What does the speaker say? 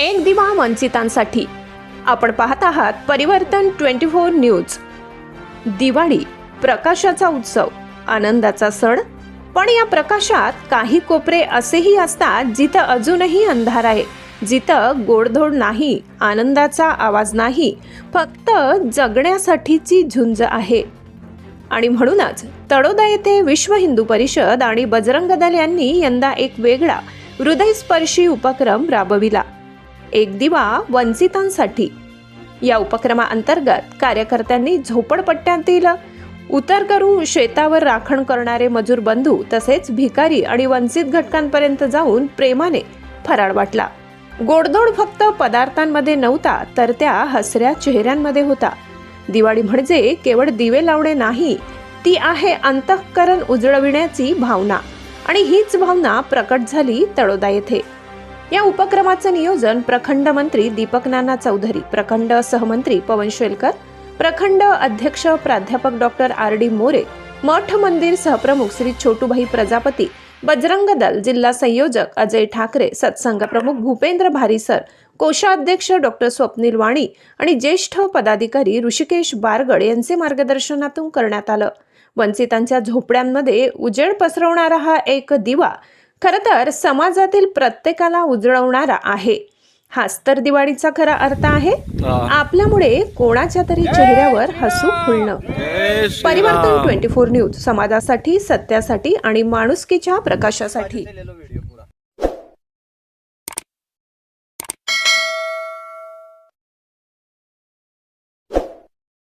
एक दिवा वंचितांसाठी. आपण पाहत आहात Parivartan twenty four news. Diwali प्रकाशाचा उत्सव आनंदाचा सण पण या प्रकाशात काही कोपरे असेही असतात जिथं अजूनही अंधार आहे. जिथं गोडधोड नाही आनंदाचा आवाज नाही फक्त जगण्यासाठीची झुंज आहे. आणि म्हणूनच तळोदा येथे विश्व हिंदू परिषद आणि बजरंग दल यांनी यंदा एक वेगळा हृदयस्पर्शी उपक्रम राबविला. एक दिवा वंचितांसाठी. या उपक्रमाअंतर्गत कार्यकर्त्यांनी झोपडपट्ट्यांतील उतर करू शेतावर राखण करणारे मजूर बंधू तसेच भिकारी आणि वंचित घटकांपर्यंत जाऊन प्रेमाने फराळ वाटला. गोडधोड फक्त पदार्थांमध्ये नव्हता तर त्या हसऱ्या चेहऱ्यांमध्ये होता. दिवाळी म्हणजे केवळ दिवे लावणे नाही ती आहे अंतःकरण उजळविण्याची भावना. आणि हीच भावना प्रकट झाली तळोदा येथे. या उपक्रमाचं नियोजन प्रखंड मंत्री दीपक नाना चौधरी प्रखंड सहमंत्री पवन शेलकर प्रखंड अध्यक्ष प्राध्यापक डॉक्टर आर डी मोरे मठ मंदिर सहप्रमुख श्री छोटूभाई प्रजापती बजरंग दल जिल्हा संयोजक अजय ठाकरे सत्संग प्रमुख भूपेंद्र भारीसर कोषाध्यक्ष डॉक्टर स्वप्नील वाणी आणि ज्येष्ठ पदाधिकारी ऋषिकेश बारगड यांचे मार्गदर्शनातून करण्यात आलं. वंचितांच्या झोपड्यांमध्ये उजेड पसरवणारा हा एक दिवा खर तर समाजातील प्रत्येकाला उजळवणारा आहे. हाच तर दिवाळीचा खरा अर्थ आहे. आपल्यामुळे कोणाच्या तरी चेहऱ्यावर हसू फुलणं. परिवर्तन ट्वेंटी फोर न्यूज समाजासाठी सत्यासाठी आणि माणुसकीच्या प्रकाशासाठी.